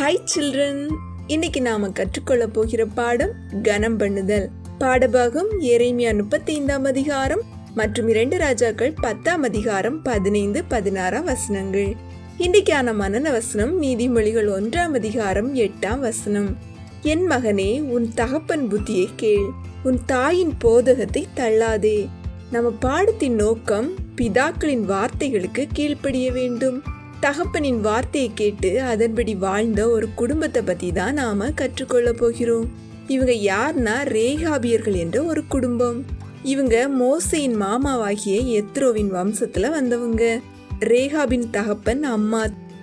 Hi children இன்னைக்கு நாம கற்றுக்கொள்ள போகிற பாடம் கனம் பண்ணுதல். பாடபாகம் எரேமியா முப்பத்தைந்தாம் அதிகாரம் மற்றும் இரண்டு ராஜாக்கள் பத்தாம் அதிகாரம் பதினைந்து பதினாறாம் வசனங்கள். இன்னைக்கான மனன வசனம் நீதிமொழிகள் ஒன்றாம் அதிகாரம் எட்டாம் வசனம். என் மகனே உன் தகப்பன் புத்தியை கேள். உன் தாயின் போதகத்தை தள்ளாதே. நம்ம பாடத்தின் நோக்கம் பிதாக்களின் வார்த்தைகளுக்கு கீழ்ப்படிய வேண்டும். தகப்பனின் வார்த்தையை கேட்டு அதன்படி வாழ்ந்த ஒரு குடும்பத்தை பற்றி தான் நாம் கற்றுக்கொள்ள போகிறோம். இவங்க யார்னா ரேகாபியர்கள் என்ற ஒரு குடும்பம். இவங்க மோசையின் மாமாவாகிய எத்ரோவின் வம்சத்தில் வந்தவங்க. ரேகாபின் தகப்பன் அம்மா.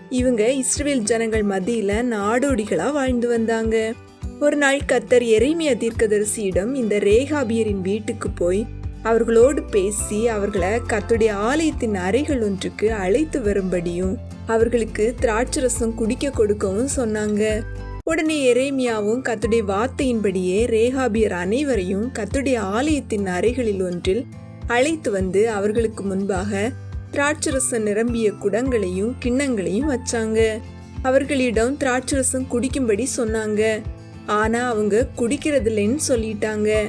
இவங்க இஸ்ரேல் ஜனங்கள் மத்தியில் நாடோடிகளாக வாழ்ந்து வந்தாங்க. ஒரு நாள் கத்தர் எரேமியா தீர்க்கதரிசியிடம் இந்த ரேகாபியரின் வீட்டுக்கு போய் அவர்களோடு பேசி அவர்களை கத்துடைய ஆலயத்தின் அறைகள் ஒன்றுக்கு அழைத்து வரும்படியும் அவர்களுக்கு திராட்சரசம் குடிக்க கொடுக்கவும் சொன்னாங்க. உடனே எரேமியாவும் கத்துடைய வார்த்தையின்படியே ரேகாபியர் அனைவரையும் கத்துடைய ஆலயத்தின் அறைகளில் ஒன்றில் அழைத்து வந்து அவர்களுக்கு முன்பாக திராட்சரசம் நிரம்பிய குடங்களையும் கிண்ணங்களையும் வச்சாங்க. அவர்களிடம் திராட்சரசம் குடிக்கும்படி சொன்னாங்க. ஆனா அவங்க குடிக்கிறதில்லைன்னு சொல்லிட்டாங்க.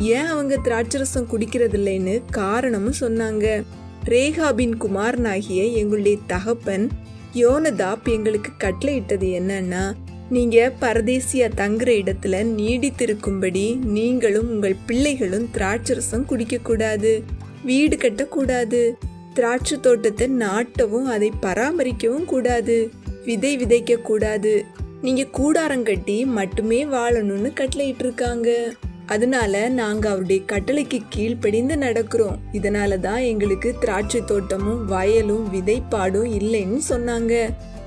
ஏன் அவங்க திராட்சரசம் குடிக்கிறதில்லைன்னு காரணமும் சொன்னாங்க. ரேகாபின் குமாரனாகிய எங்களுடைய தகப்பன் யோனதாப் எங்களுக்கு கட்டளையிட்டது என்னன்னா நீங்க பரதேசியா தங்குற இடத்துல நீடித்திருக்கும்படி நீங்களும் உங்கள் பிள்ளைகளும் திராட்சரசம் குடிக்க கூடாது வீடு கட்டக்கூடாது திராட்சை தோட்டத்தை நாட்டவும் அதை பராமரிக்கவும் கூடாது விதை விதைக்க கூடாது நீங்க கூடாரம் கட்டி மட்டுமே வாழணும்னு கட்டளையிட்டு இருக்காங்க அதனால நாங்க அவருடைய கட்டளைக்கு கீழ்ப்படிந்து நடக்கிறோம். இதனால தான் எங்களுக்கு திராட்சை தோட்டமும் வயலும் விதைப்பாடும் இல்லைன்னு சொன்னாங்க.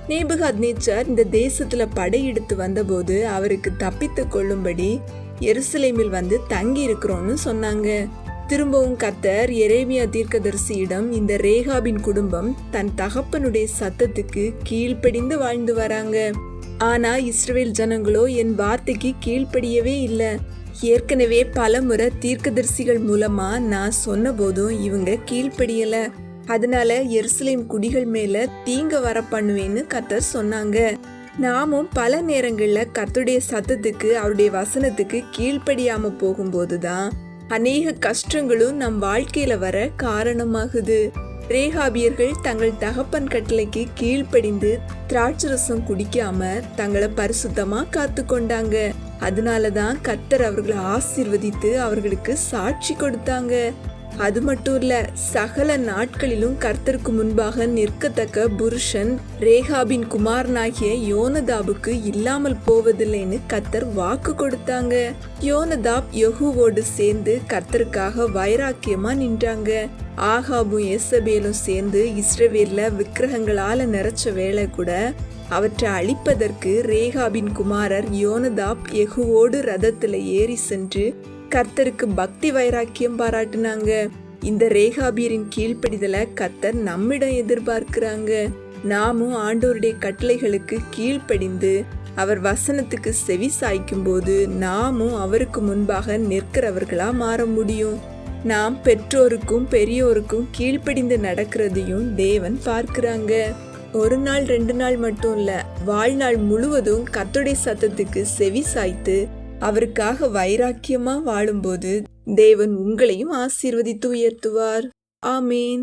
நேபுகாத் நேச்சர் இந்த தேசத்துல படையெடுத்து வந்தபோது அவருக்கு தப்பித்து கொள்ளும்படி எருசலேமில் வந்து தங்கி இருக்கிறோம்னு சொன்னாங்க. திரும்பவும் கத்தர் எரேமியா தீர்க்கதரிசியிடம் இந்த ரேகாபின் குடும்பம் தன் தகப்பனுடைய சத்தத்துக்கு கீழ்ப்படிந்து வாழ்ந்து வராங்க. ஆனா இஸ்ரேல் ஜனங்களோ என் வார்த்தைக்கு கீழ்ப்படியவே இல்லை. ஏற்கனவே பல முறை தீர்க்கதரிசிகள் மூலமா நான் சொன்ன போதும் இவங்க கீழ்ப்படியல. அதனால எருசலேம் குடிகள் மேல தீங்க வர பண்ணுவேன்னு கத்தர் சொன்னாங்க. நாமும் பல நேரங்கள்ல கத்துடைய சத்தத்துக்கு அவருடைய வசனத்துக்கு கீழ்ப்படியாம போகும்போதுதான் அநேக கஷ்டங்களும் நம் வாழ்க்கையில வர காரணமாகுது. ரேகாபியர்கள் தங்கள் தகப்பன் கட்டளைக்கு கீழ்ப்படிந்து திராட்சரசம் குடிக்காம தங்களை பரிசுத்தமா காத்து கொண்டாங்க அதனாலதான் கத்தர் அவர்களை ஆசிர்வதித்து அவர்களுக்கு சாட்சி கொடுத்தாங்க. அது மட்டும் இல்ல சகல நாட்களிலும் கர்த்தருக்கு முன்பாக நிற்கத்தக்க புருஷன் ரேகாபின் குமாரனாகிய யோனதாபுக்கு இல்லாமல் போவதில்லைன்னு கர்த்தர் வாக்கு கொடுத்தாங்க. யோனதாப் யகுவோடு சேர்ந்து கர்த்தருக்காக வைராக்கியமா நின்றாங்க. ஆகாபும் எசபேலும் சேர்ந்து இஸ்ரவேலில் விக்கிரகங்களால் நிறைச்ச வேலை கூட அவற்றை அழிப்பதற்கு ரேகாபின் குமாரர் யோனதாப் எகுவோடு ரதத்தில் ஏறி சென்று கர்த்தருக்கு பக்தி வைராக்கியம் பாராட்டினாங்க. இந்த ரேகாபியரின் கீழ்ப்படிதலை கர்த்தர் நம்மிடம் எதிர்பார்க்கிறாங்க. நாமும் ஆண்டோருடைய கட்டளைகளுக்கு கீழ்ப்படிந்து அவர் வசனத்துக்கு செவி சாய்க்கும் போது நாமும் அவருக்கு முன்பாக நிற்கிறவர்களா மாற முடியும். நாம் பெற்றோருக்கும் பெரியோருக்கும் கீழ்ப்படிந்து நடக்கிறதையும் தேவன் பார்க்கிறாங்க. ஒரு நாள் ரெண்டு நாள் மட்டும் இல்ல வாழ்நாள் முழுவதும் கத்துடைய சத்தத்துக்கு செவி சாய்த்து அவருக்காக வைராக்கியமா வாழும்போது தேவன் உங்களையும் ஆசீர்வதித்து உயர்த்துவார். ஆமேன்.